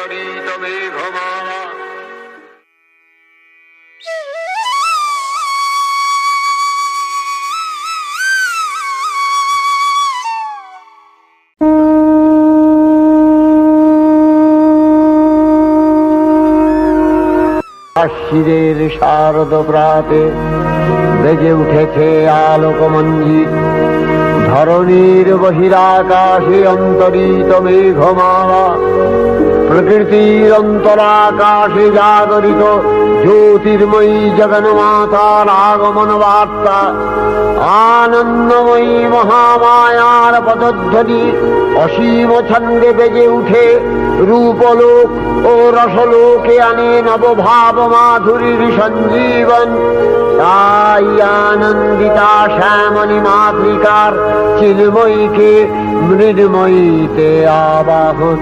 ললিত মেঘমা শিরের শারদ প্রাতে বেজে উঠেছে আলোকমঞ্জিত ধরণীর বহিরাকাশে অন্তরিত মেঘমালা। প্রকৃতির অন্তরাকাশে জাগরিত জ্যোতির্ময়ী জগন্মাতার আগমন বার্তা আনন্দময়ী মহামায়ার পদধ্বনি অসীম ছন্দে বেজে উঠে রূপলোক ও রসলোকে আনে নবভাব মাধুরীর সঞ্জীবন। তাই আনন্দিতা শ্যামণি মাতৃকার চিলময়ীকে মৃদময়ীতে আবাহন।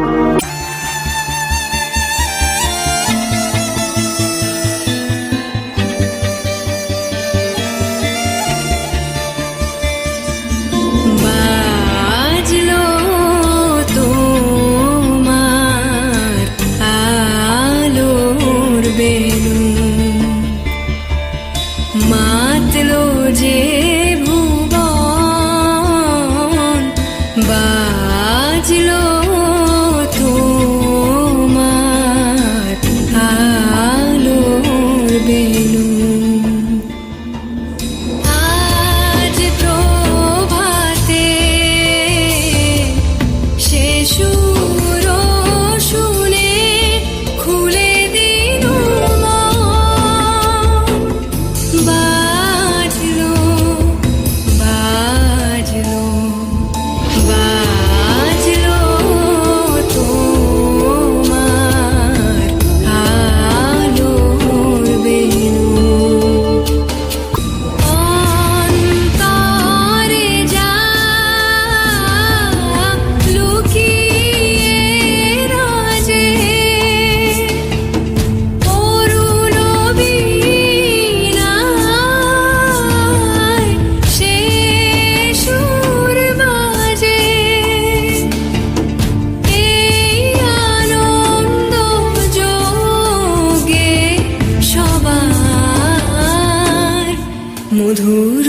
মধুর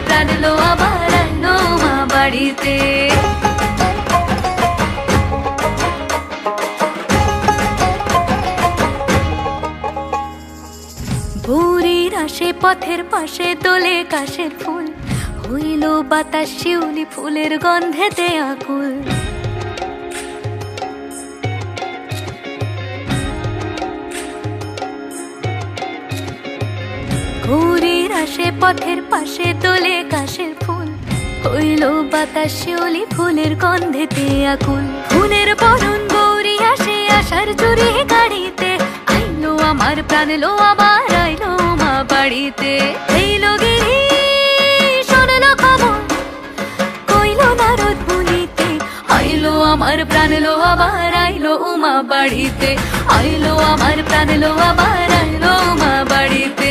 প্রাণ লো আবার মা বাড়িতে ভোরের আসে পথের পাশে তোলে কাশের ফুল হইল বাতাস শিউলি ফুলের গন্ধেতে আকুল ভোরের আসে পথের পাশে তোলে কাশের ফুল। হইল বাতাস শিউলি ফুলের গন্ধেতে আকুল। ফুলের বরণ গৌরী আসে আসার চুরি গাড়িতে। আইলো আমার প্রাণ লো আবার আইলো মা বাড়িতে। এইলো গিরি শোনলো খবর, কইলো নারদ বলিতে। আইলো আমার প্রাণ লো আবার আইলো উমা বাড়িতে। আইলো আমার প্রাণ লো আবার আইলো মা বাড়িতে।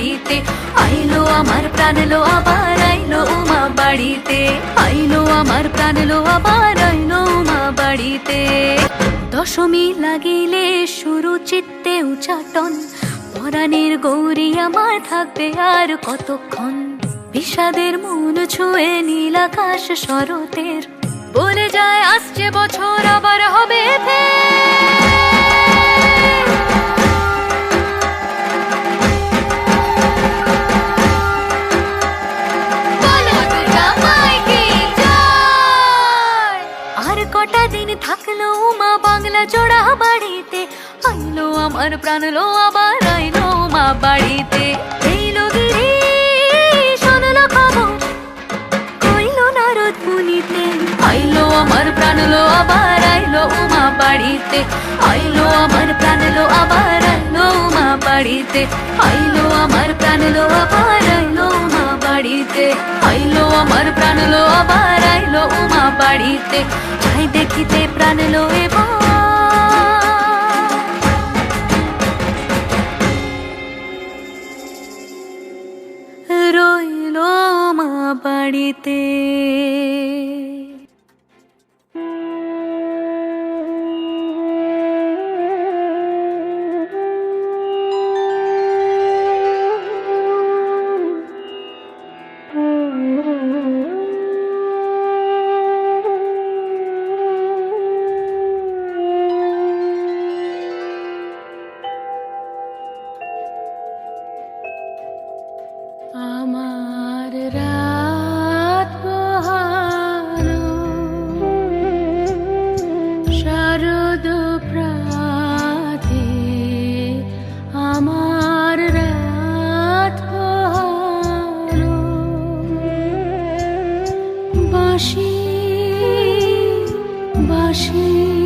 বাড়িতে। আইলো আমার প্রাণ, লো আবার আইলো উমা বাড়িতে। আইলো আমার প্রাণ, লো আবার আইলো উমা বাড়িতে। দশমী লাগিলে শুরু চিত্তে উচাটন। পরাণের গৌরী আমার থাকবে আর কতক্ষণ? বিষাদের মন ছুঁয়ে নীল আকাশ শরতের। বলে যায়, আসছে বছর, আবার হবে ফের। আমার প্রাণ লো আবার আইলো মা বাড়িতে। এইলো গিরি শোনলো খবর কইলো নারদ মুনিতে, আইলো আমার প্রাণ লো আবার আইলো উমা বাড়িতে। আইলো আমার প্রাণ লো আবার আইলো উমা বাড়িতে। আইলো আমার প্রাণ লো আবার আইলো বাড়িতে। আইলো আমার প্রাণ লো আবার আইলো বাড়িতে। যাই দেখিতে প্রাণ লো এবার বাড়িতে বাঁশি বাঁশি।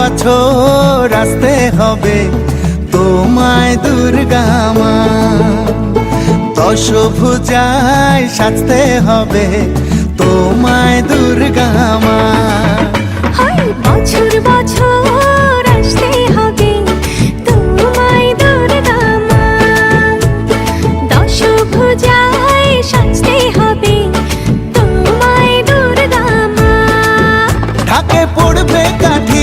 বছর আসতে হবে তোমায় দুর্গা মা। দশ ভুজায় সাজতে হবে তোমায় দুর্গা মা। হয় বছর বছর আসতে হবে তোমায় দুর্গা মা। দশ ভুজায় সাজতে হবে তোমায় দুর্গা মা। ঢাকে পড়বে কাঠি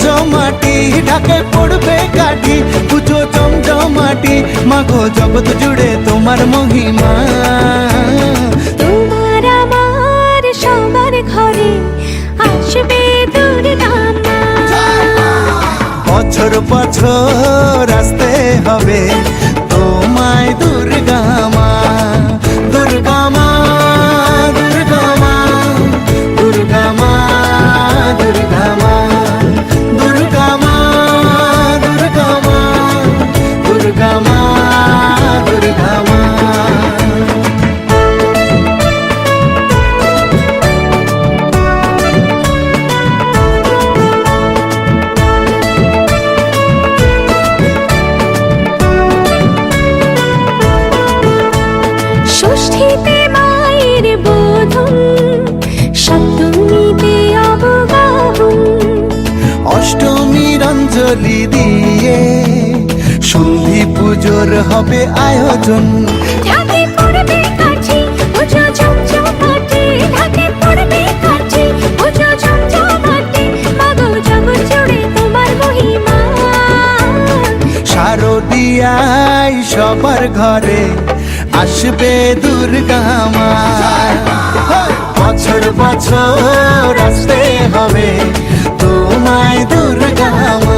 পুজো চমচমাটি ঢাকে পড়বে কাঠি। পুজো চমচমাটি মাগো জগৎ জুড়ে তোমার মহিমা। তোমার আমার সবার ঘরে আসবে বছর বছর আসতে হবে। তোমায় দুর্গা পুজোর হবে আয়োজন। শারদিয়াই সবার ঘরে আসবে দুর্গা মা। বছর বছর আসতে হবে তোমায় দুর্গা মা।